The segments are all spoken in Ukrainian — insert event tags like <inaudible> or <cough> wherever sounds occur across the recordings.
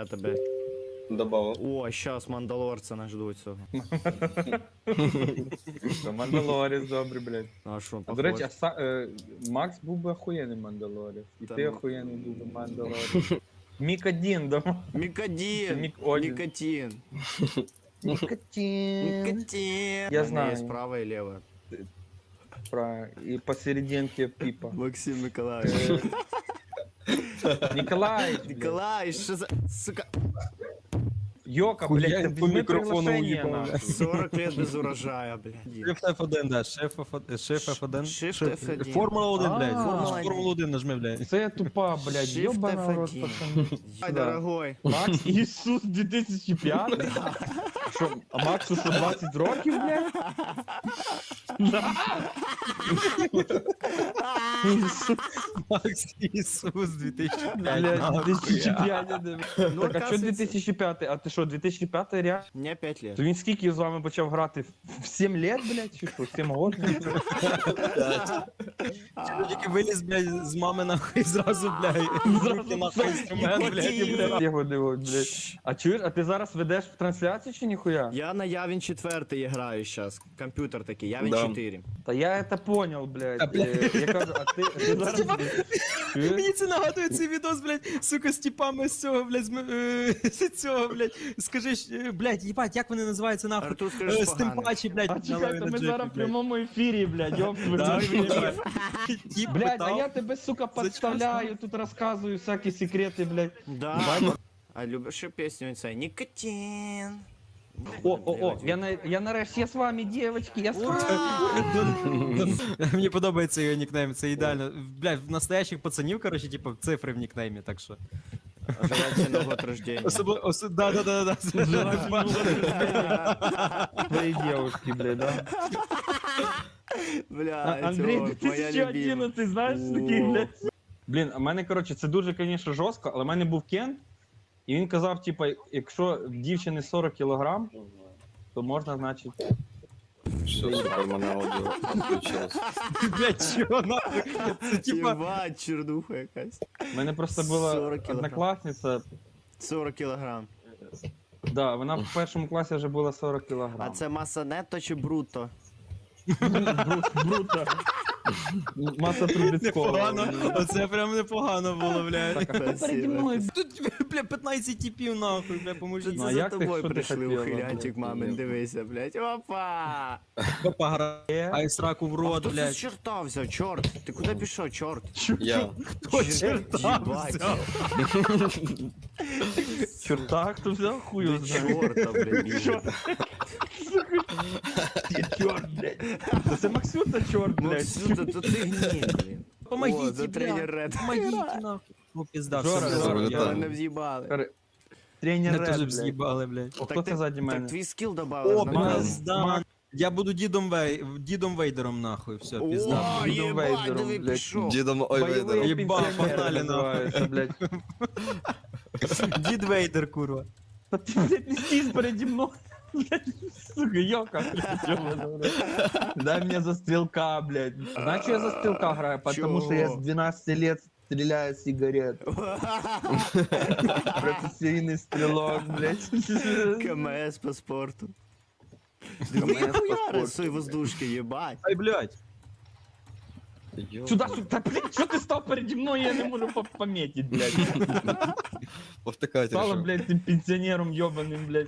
Я тебе. Добавив. О, щас мандалорця нас ждуть цього. Що, Мандалоріс добрий, блядь. А що, А до речі, а Са- е, Макс був би охуєнний Мандалоріс. І Та ти ну. охуєнний був би Мандалоріс. Мік один, да? Мікадін! Мік один. Нікотин! Нікотин. Нікотин! Я У мене знаю. Є справа і ліва. Правильно. І посерединке Піпа. Максим Миколаївич. Е, Блядь. Николай, що за... Сука, Йока, блядь, я ти по уїбав, нахуй. 40 лет без урожая, блядь. Shift F1, да, Shift F1, Shift F1. Shift F1. Формула 1, блядь, А. Формула Формула 1 нажми, блядь. Це я тупа, блядь, Shift ёбана в рот, F1. пацани. Ай, дорогой. Макс Ісус 2005? <laughs> Що, а Максу що 20 років, блядь? Макс Ісус 2005. блядь, 2005. я дивлюсь. Ну, Так, а що оказується- 2005? А ти що, 2005 реально? Мне 5 лет. То він скільки з вами почав грати? В 7 лет, блядь, чи що? 7 років? Тільки виліз, блядь, з мами нахуй зразу, блядь. <laughs> Руки нахуй інструмент, блядь. Його дивуть, блядь. А чуєш, а ти зараз ведеш в трансляцію чи ніхуя? Я на Явин 4 играю сейчас. Компьютер такий, Явин Да. 4. Та я це понял, блядь. Е, Я кажу, а ти, ти зараз... Чуєш? Мені це нагадує цей відос, блядь, сука, з типами з цього, блядь, з, м- е, з цього, блядь, скажи, ж, е, блядь, їбать, як вони називаються нахуй? Артур, Е, скажи, З тим патчі, блядь, А чекайте, ми зараз в прямому ефірі, блядь, Да, мать. <laughs> Тіп Блядь, а питав. я тебе, сука, подставляю, тут розказую всякі секрети, блядь. Да. А любишь песню цей? Никотин. О, о, о, я, на, я нарешті, я з вами, <laughs> дівчатки, я з вами. Мені подобається його нікнейм, це ідеально. Блядь, в настоящих пацанів, коротше, типу, цифри в нікнеймі, так що. Желательно год рождения. Особливо, осо... да, да, да, да, Твої <laughs> дівчатки, блядь, да. Блядь, Андрій, вот, моя любимая. 2011, знаєш, такий, блядь. Блін, а в мене, коротше, це дуже, звісно, жорстко, але в мене був кент, і він казав, типа, якщо в дівчини 40 кілограм, то можна, значить. Що тепер мене аудіо включилось. Блядь, чого нахуй? Це типа. Ебать, чернуха якась. У мене просто була 40 кілограм. однокласниця, 40 кілограм. да, вона в першому класі вже була 40 кілограм. А це маса нетто чи бруто? Бруто. Маса Трубецького. Непогано. Оце прям непогано було, переді мною? Тут, бля, 15 типів нахуй, бля, Це, поможіть. Ну, а це за як ти- тобою що ти прийшли хотіла, ухилянчик, блядь? мамин, дивися, блядь. Опа! Попа грає, а й сраку в А рот, хто це з блядь. черта взяв, чорт? Ти куди пішов, чорт? Я. Хто черта взяв? Чорта, хто взяв Ти знає. чорта, блядь. Чорт, блядь. Та Це Максюта чорт, блядь. Максюта, то ти гній, блін. О, Помогіть, за тренер Ред. Помогіть, нахуй. Ну, пізда, Жора, все, Жора, я- Мене вз'їбали. Тренер Мене Ред, блядь. з'їбали, блядь. Хто Так це ззаді Так мене? твій скіл добавили. О. Ман- Я буду дідом Вей... дідом Вейдером, нахуй, все, пізда. О, Дідом єбать, Вейдером, диви, блядь. пішов. Дідом ой Бойовий вейдером. Єбав, пенсіонер погнали, називається, блядь. Дід Вейдер, курва. Та ти, блядь, не стій переді мною. Блядь, Сука, йока, блядь, ёбаный в рот. Дай мне за стрелка, блядь. Знаешь, что я за стрелка играю? Потому что я с Чего? 12 лет стреляю сигарет. Профессийный стрелок, блядь. КМС по спорту. КМС Диви, по хуяри спорту. з цієї воздушки, єбать. Ай, блядь. Сюда, сюда, блядь, что ты стал переді мною, я не можу по- пометить, блядь. <laughs> Повтикати Стало, рішив. блядь, этим пенсионером ебаным, блядь.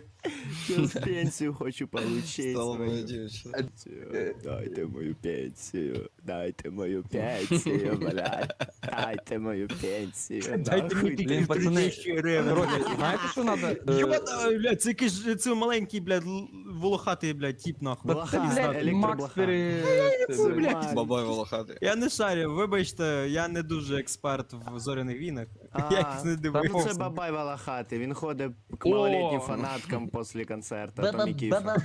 Щас пенсію хочу получить. Стало свою. моя дівчина. Пенсію. Дайте мою пенсію. Дайте мою пенсію, блядь. Дайте мою пенсію. Дайте мені Нахуй. Блін, пацани, тисячі гривень. Короче, знаєте, що надо? Е, Йода, блядь, це якийсь це маленький, блядь, л- волохатий, блядь, тіп, нахуй. Блоха, блядь, Макс електроблоха. пере... це, блядь. блядь. Бабай волохатий. Я не шарю, вибачте, я не дуже експерт в зоряних війнах. <laughs> Я їх не та ну це дивився. бабай Валахати, він ходить к О! малолетнім фанаткам після концерту Атомікіфа.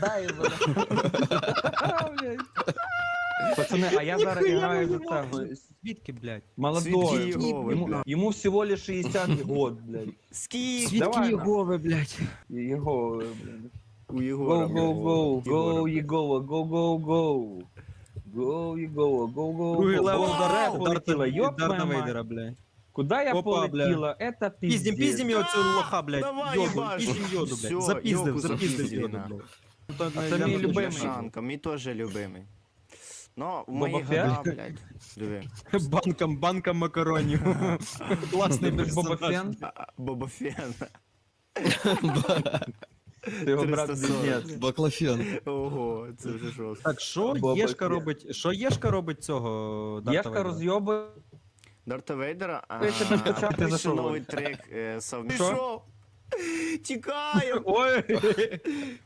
Пацаны, а я зараз Ніхуя играю за того. Звідки, блядь? Молодой. Єгови, Ему, блядь. ему всего лишь 60 год, блядь. Скільки Звідки давай, Єгови, блядь? Его, блядь. у Єгора? Go, go, go, go, Єгора. Егова, go, go, go. Go, Егова, go, go, Другий go. левел Вау, Дарта полетіла, ёб Дарта твою мать. Вейдера, блядь. Куда я Опа, полетіла? Это пиздец. Піздім, піздім його цю лоха, блядь. Давай, Йоду, їбаш. піздім йоду, Всё, блядь. Запіздив, йоку запіздив запіздили, йоду, нахуй. блядь. А це мій любимий. Шанка, мій теж любимий. Ну, в Боба мої Фетт? года, блядь. Диви. <laughs> Банком, банком макаронів. <laughs> Класний Боба персонаж. Фен, А, а, Боба Фен. <laughs> ти його брат 340. близнець. Баклафен. Ого, це вже жорстко. Так, що Боба Єшка робить? Що Єшка робить цього Дарта Єшка Вейдера? розйобує. Дарта Вейдера, а, Ти ще почав, ти пише зайшов. новий трек е, сам. Що? Пішов! Тікаю! <laughs> Ой,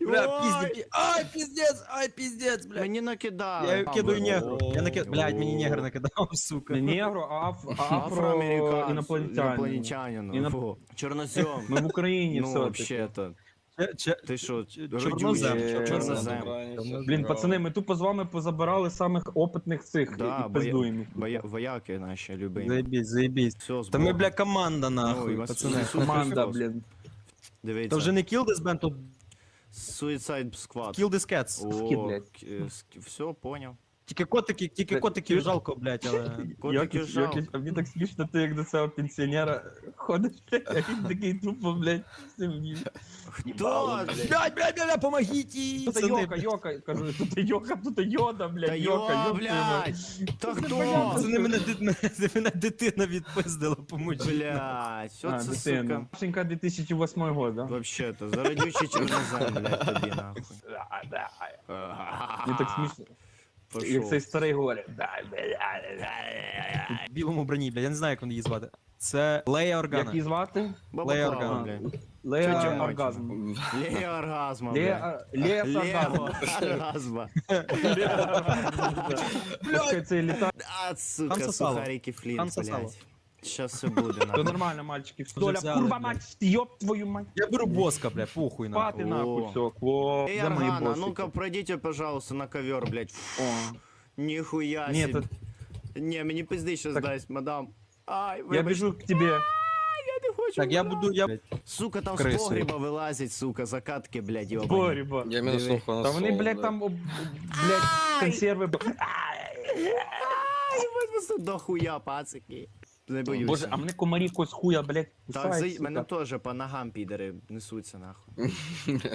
Бля, Ой! ай, піздець, ай, піздець, блядь. Мені накидали. Я кидаю негру. Я накид... Блядь, мені негр накидав, <laughs> сука. не негру, а аф- афро Афроамериканцю, інопланетянин. інопланетянину. Іноп- Фу. Ми в Україні Ну, все. вообще-то. Че- че- Ти що, Чорнозем, родючий, чорнозем. чорнозем. Блін, пацани, ми тупо з вами позабирали самих опитних цих Да, і пиздуємо. їх. Боя- Вояки наші любимі. Заєбісь, заєбісь. Все, Та ми, бля, команда, нахуй, вас пацани. Команда, Христос. блін. Дивіться. Та вже не Kill This Band, то Suicide Squad. Kill This Cats. О, Скіт, блядь. к- е, ск- Все, поняв. Тільки котики, тільки котиків жалко, блядь, але... <laughs> Котики Йокіч, жалко. Йокіч, а мені так смішно, ти як до цього пенсіонера ходиш, <laughs> блядь, а він такий тупо, блядь, всім ні. Хто? Блядь, блядь, блядь, помогіть! Тут йока, йока, кажу, тут йока, тут йода, блядь, йока, йо, йока. блядь! Та хто? Пацани, мене, дит- <laughs> мене, мене дитина відпиздила, поможіть. Блядь, що А, це, дитина. сука? Машенька 2008 год, да? Вообще-то, зародючий чорнозем, блядь, тобі нахуй. Да, да. Мені так смішно. Пошов. Як цей старий говорить. В білому броні, блядь, я не знаю, як її звати. Це Лея Як Органа. її звати? Лея Органа. Лея Оргазм. Лея оргазма, Лея Лея Лея оргазма. Літак. А, сука, сухарики флінт, блядь. Щас все буде, То нахуй. нормально, мальчики. Вже Доля, взяли, курва блядь. мать, ёб твою мать. Я беру боска, бля, похуй на. Спати нахуй, О. все. О, Эй, де мої Аргана, босики? ну-ка, пройдите, пожалуйста, на ковер, блядь. Фу, О. Нихуя Ні, себе. то Не, мені пизди щас Так. дасть, мадам. Ай, я вибач, біжу к тебе. я не хочу. Так, я вмирати. буду, я... Сука, там з Крисою. погреба вилазять, сука, закатки, блядь, йобані. Боріба. Я мінус Диви. слухав на Та вони, соло, блядь, там, об- блядь, консерви. Ай, ви просто до хуя, пацики. Не боюся. Боже, а мене комарі якось хуя, блядь, Так, кусають, за... мене теж по ногам підери несуться, нахуй. <laughs>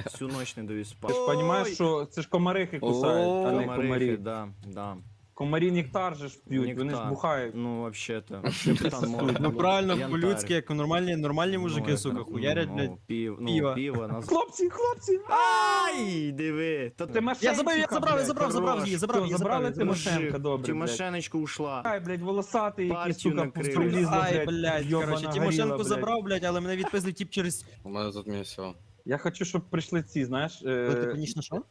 Всю ніч не даю спати. Ти ж розумієш, що це ж комарихи кусають, а не Комарихи, комарі. да, да. Комарі нектар же ж п'ють, вони ж бухають. Ну, вообще-то. <laughs> Ну правильно, Янтарь. по-людськи, як нормальні, нормальні Ну, мужики, сука, ну, хуярять, ну, блядь. Пів, ну, пиво. пиво. нас- Хлопці, хлопці! Ай, диви. Та Ти Я забрав, я забрав, я забрав, забрав її, забрав її, забрав забрали її, Тимошенка, добре, блядь. Тимошенечко ушла. Ай, блядь, волосатий, який, Партію сука, накрили. Ай, блядь, короче, Тимошенко забрав, блядь, але мене відпиздив тип через... У мене тут місіо. Я хочу, щоб прийшли ці, знаєш, Ну, ти, е, конечно, що?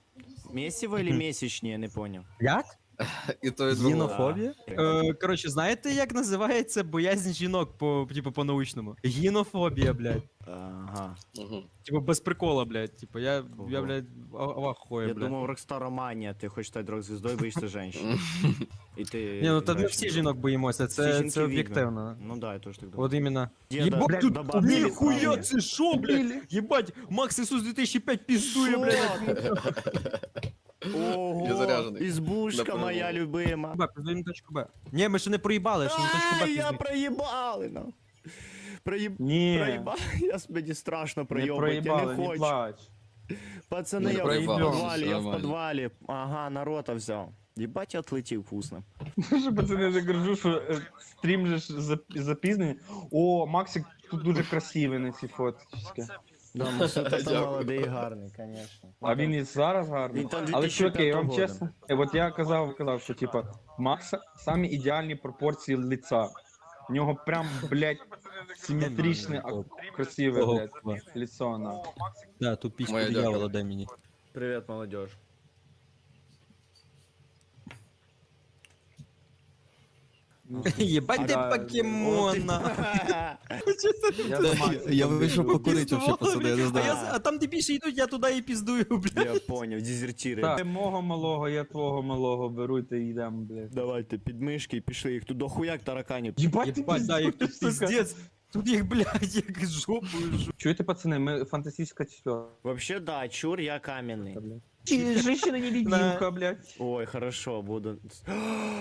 Месиво или месячні, я не понял. Як? І то, і. Гінофобія? Е, коротше, знаєте, як називається боязнь жінок по, типу, по-научному? Гінофобія, блядь. Ага. Мгм. Типу, без прикола, блядь. Типу, я, я блядь, ахує, Я блядь. думав, Рокстароманія, ти хочеш стати рок-звіздою, боїшся женщин. І ти... Ні, ну та граєш всі в жінок боїмося, це, це об'єктивно. Ну да, я теж так думаю. От іменно. Єбать, тут ніхуя, це що, блядь? Єбать, Макс Ісус 2005 піздує, блядь. Ого, Я заряджений. Ізбушка Напевно. моя любима. Б, на точку Б. Ні, ми ще не проїбали, ще на точку Б Ай, я піздуємо. проїбали, ну. Проїб... Ні, Проїбали, я мені страшно не проїбати, я проїбали, не не хочу. плач. Пацани, Не я в проїбали, підвалі, все я в нормально. підвалі. Ага, народа взяв. Єбать, отлетів вкусно. Дуже, пацани, я кажу, що е, стрім же ж зап- запізнений. О, Максик тут дуже красивий на цій фоточці. <laughs> Да, Масута то Дякую. молодий і гарний, звісно. А він і зараз гарний. Він там Але чуваки, я вам 2005 чесно, е, от я казав, казав, що типа Макса самі ідеальні пропорції лица. В нього прям, блядь, симметричне, а красиве, блядь, лицо на. Да, ту Моя диявола дякую. дай мені. Привіт, молодіж. <laughs> Єбать ти Ага, покемона. <laughs> Я вийшов покурити вообще, пацани, я не А, знаю. а там де більше йдуть, я туди і піздую, <laughs> блядь. Я поняв, дезертири. Ти мого малого, я твого малого беру ти йдемо, блядь. Давайте підмишки пішли їх туди хуяк тараканів. Єбать, ти Єбать, да, їх тут піздець. Тут їх, блядь, як жопою жу. Чуєте, пацани, ми фантастична четверка. Вообще, да, чур, я кам'яний. блядь. Женщина-невидимка, блядь. Ой, хорошо, буду.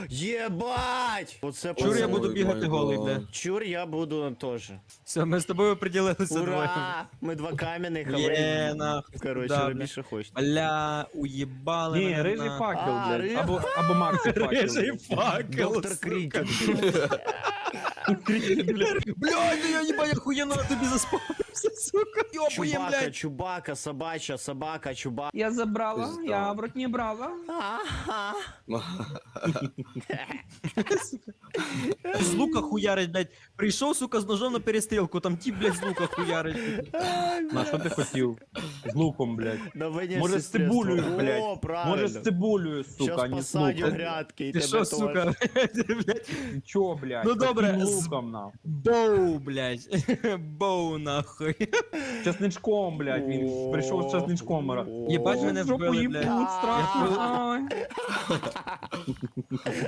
Єбать! Оце Чур, я буду бігати голий, гад. Чур, я буду теж. Все, ми з тобою приділилися. Ура! Ми два кам'яних, а Є, ви... нахуй. Коротше, да, робіть, бля. що хочете. Бля, уїбали Ні, мене рижий на- факел, А, блядь. рижий- Або, або Максі факел. Рижий факел, Доктор. Крікет. Блядь, я їбать, охуєнно на тобі заспавнився, сука. Йопуєм, Чубака, блядь. чубака, собача, собака, чубака. Я забрала, Пизда. я в рот не брала. Ага. З лука хуярить, блядь. Прийшов, сука, з ножом на перестрілку, там ті, блядь, з лука хуярить. На що ти хотів? З луком, блядь. Може, з цибулею, блядь. О, правильно. Може з цибулею, сука, Щас не з посадю луком. грядки і Ти тебе що, теж. <laughs> сука, блядь. Ти блядь? Ну, добре, луком, на. Боу, блядь. <laughs> Боу, нахуй нахуй. <laughs> Часничком, блядь, він прийшов з часничком. мара. Єбать мене вбили, блядь. страшно.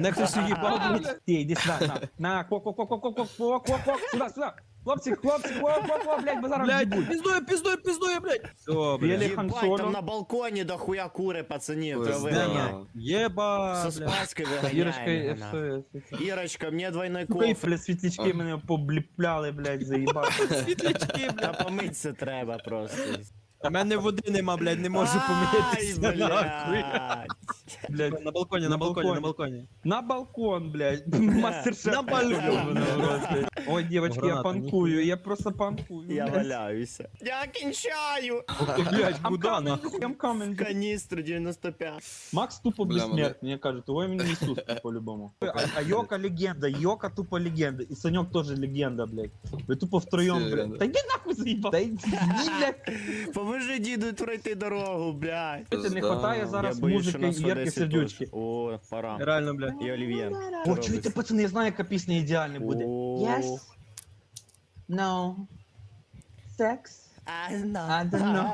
Нехто сюди, блядь. Ти, йди сюди, на, на, кок, кок, кок, кок, кок, кок, кок, сюди, сюди. Хлопці, хлопці, хлоп, ко, ко, блядь, бо зараз Блядь, в'їбуть. пиздує, пиздує, пиздує, блядь. Все, блядь. Єбать, там на балконі дохуя кури, пацанів, Пизда. виганяти. Єба, Со блядь. спаски Ірочка, виганяємо. все, все, все. Ірочка, мені двойной Сука, кофе. блядь, світлячки <laughs> мене побліпляли, блядь, заїбати. Світлячки, Та помитися треба просто. У мене води нема, блядь, не можу помитися, Ай, нахуй. блядь. Блядь, На балконі, на На балконі, на балконі. балконі. на балкон, блядь. Мастер-шеф. <laughs> На балкон. Ёбаный в рот, блядь. Ой, девочки, я Граната, панкую, я просто панкую. Я блядь. валяюся. Я кінчаю. Блядь, I'm куда, coming, нахуй? I'm coming. Каністру 95. Макс тупо Бля, бессмертный, мне кажется. Ой, мне Иисус по-любому. А, а Йока легенда, Йока тупо легенда. И Санек тоже легенда, блядь. Вы тупо втроем, Все блядь. легенда. Да иди нахуй заебал. Да иди, иди, блядь. Поможи діду пройти дорогу, блядь. Это не Да. хватает зараз нас в Яркие сердючки. О, пора. Реально, блядь. І Олів'є. О, чуєте, пацани, я знаю, яка пісня ідеальна буде. Yes. No. Sex. I I don't know.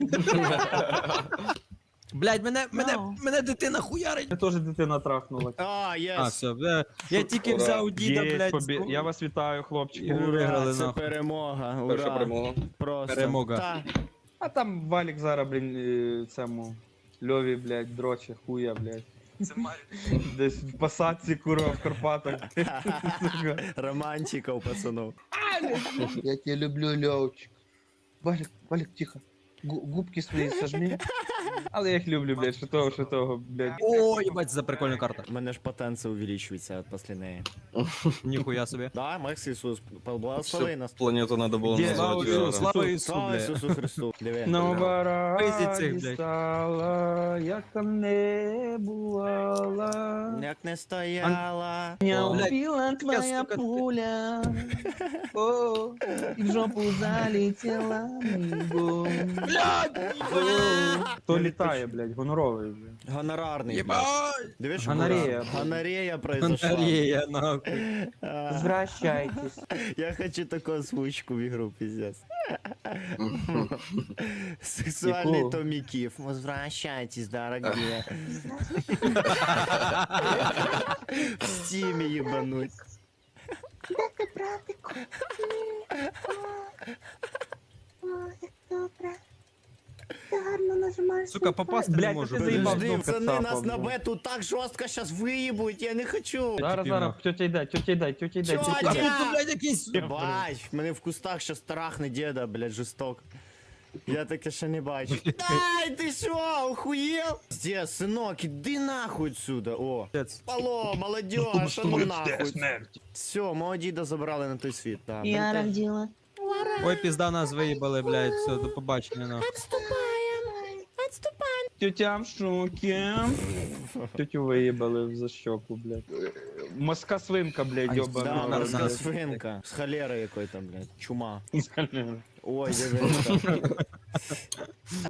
<laughs> Блядь, мене, мене, No. мене дитина хуярить. Я теж дитина трахнула. А, єс. А, все, бля. Я тільки Ура. взяв діда, Є, блядь. побі- Я вас вітаю, хлопчики. Ура, виграли, це нахуй. перемога. Перша перемога. Просто. Перемога. Та. А там Валік зараз, блін, е, цьому Льові, блядь, дроче, хуя, блядь. Десь в пасаці, курва, в Карпатах. Сука. <laughs> Романтиков, пацанов. Я тебя люблю, Льовчик. Валік, Валік, тихо. Гу- Губки свої сожми. Але я їх люблю, блядь, що того, що того, блядь. О, їбать, за прикольна карта. У мене ж потенція увеличується після неї. Ніхуя собі. Да, Макс Ісус, благослови Всю нас. планету надо было Где? Слава назвать Ісусу, слава Ісусу, Слава бля. Ісусу Христу. Диви. Нова Пиздіть цих, блядь. стала, як там не бувала. Як не стояла. Меня О. убила твоя сука, пуля, о, и в жопу мигом. Хто літає, блядь, гоноровий, блядь. Гонорарний. блядь. Єбать! Диви, Гонорея. Гонорея произошла. Гонорея, нахуй. А, Возвращайтесь. Я хочу таку озвучку в ігру, пиздец. Сексуальний Яку? Томіків. Возвращайтесь, дорогие. В стімі їбануть. Сука, попасти не Блядь, можу. ти заїбав Подожди, пацани кацапа, нас на блядь. бету так жорстко щас виїбуть, я не хочу. Зараз, зараз, тетя йде, тетя йде, тетя йде, Тьотя! тетя йде. тут, тут, блядь, якийсь... Бач, мене в кустах щас трахне діда, блядь, жорсток. Я таке ще не бачу. <laughs> Дай, ти що, охуєл? Де, синок, іди нахуй отсюда, о. Пиздец. Алло, молодежь, а ну нахуй. Все, мого діда забрали на той світ, так. Я родила. Ой, пізда нас виїбали, блядь, все, до побачення, нахуй. Тетя в шокі. Тетю виїбали за щоку, блядь. Моска свинка, блядь, Да, йобана. морська блядь. свинка. З холерою якої там, блядь, чума. Ой, дивись.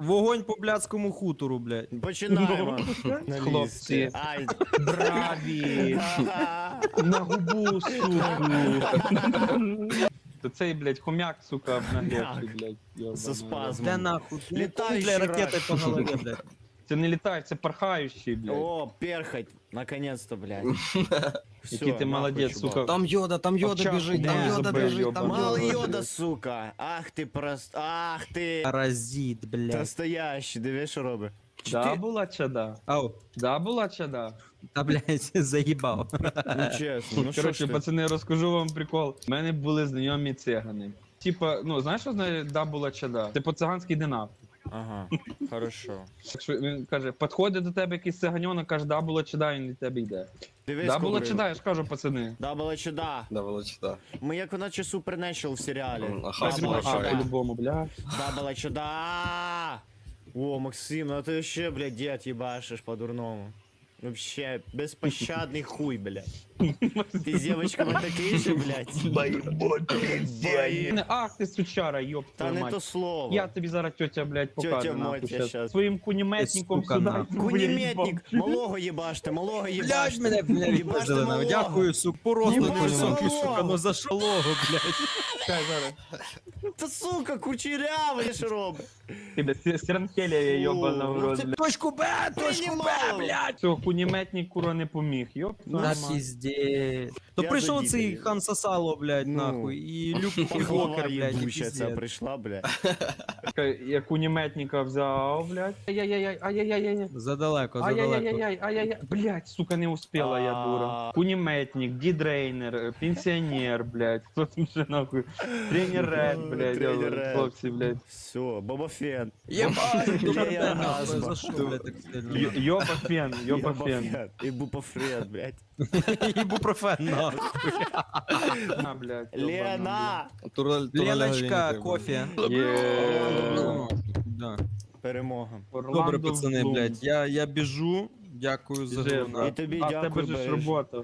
Вогонь по блядському хутору, блядь. Починаємо. На Хлопці. Ай. Браві! На губу, суку! То цей, блядь, хомяк, сука, обнаглевший, блядь. йобаний. Со спазмом. Де нахуй? Літаючий Бля, ракети рак. по голові, блядь. Це не літає, це порхаючий, блядь. О, перхоть. Наконец-то, блядь. Який ти молодець, сука. Там йода, там йода Овчарку біжить, там йода забив, біжить, там. Малый йода. йода, сука. Ах ти прост... Ах ти. Паразит, блядь. Настоящий, диви, що робить. Да була чи да? Ау, Да була чи да? та блядь, <laughs> заїбав. Ну чесно, ну що Коротше, ж ти? пацани, розкажу вам прикол. У мене були знайомі цигани. Типа, ну знаєш, що знає да була чи да? Типу циганський динав. Ага, хорошо. Якщо він каже, підходить до тебе якийсь циганьонок, каже, да було чи да, він від тебе йде. Дивись, Да було чи да, я ж кажу, пацани. Да було чи да. Да, Волочита. Ми як наче Supernatural в серіалі. Ага, Да було А, чи да. по-любому, бля. Да було чи да. О, Максим, ну ты вообще, блядь, дед ебашишь по-дурному. Вообще, беспощадный хуй, блядь. <laughs> Ты с девочками такие же, блядь? Бои. Не, Ах ти сучара, йоп Та твою не мать. то слово. Я тобі зараз тьотя, блядь, покажу. Тьотя нахуй, Мотя щас. щас. Своїм кунеметником Сука, сюди. нахуй. Кунеметник, малого ебашьте, малого Блядь, ебашьте. мене, мене Ебашьте відпустили. малого. Дякую, сук, просто Єбаш високий, малого. сука, ну за що лого, блядь. Чекай, зараз. Та сука, кучерявий що робить. Ти, блядь, сранхелія йобана в рот, блядь. Точку Б, точку Б, Приймало. блядь. Цього кунеметник, кура, не поміг, йоп. На твою мать. піздець. То Я прийшов за цей дітей. Хан Сосало, блядь, Ну. нахуй, і <laughs> Люк Скайуокер, блядь, і ця піздець. прийшла, блядь. <laughs> Я кунеметника взяв, блядь. Ай-яй-яй, ай-яй-яй-яй. Задалеко, задалеко. Ай-яй-яй, ай-яй-яй. Блядь, сука, не успела я, дура. А. Кунеметник, гидрейнер, пенсионер, блядь. Кто там же нахуй? Тренер <laughs> Ред, блядь. Тренер я, Ред. Хлопці, блядь. Все, Боба Фен. Єбать, я за що, блядь, так сильно? Й- Йоба фен, йоба фен. І блядь. <laughs> Ібупрофен, нахуй. <laughs> На, блядь. Лена! Леночка, кофе. Є. Да. Перемога. Добре, пацани, блядь, я, я біжу. Дякую за Біжи, гру. І тобі А в тебе дякую, ж Бережі. робота.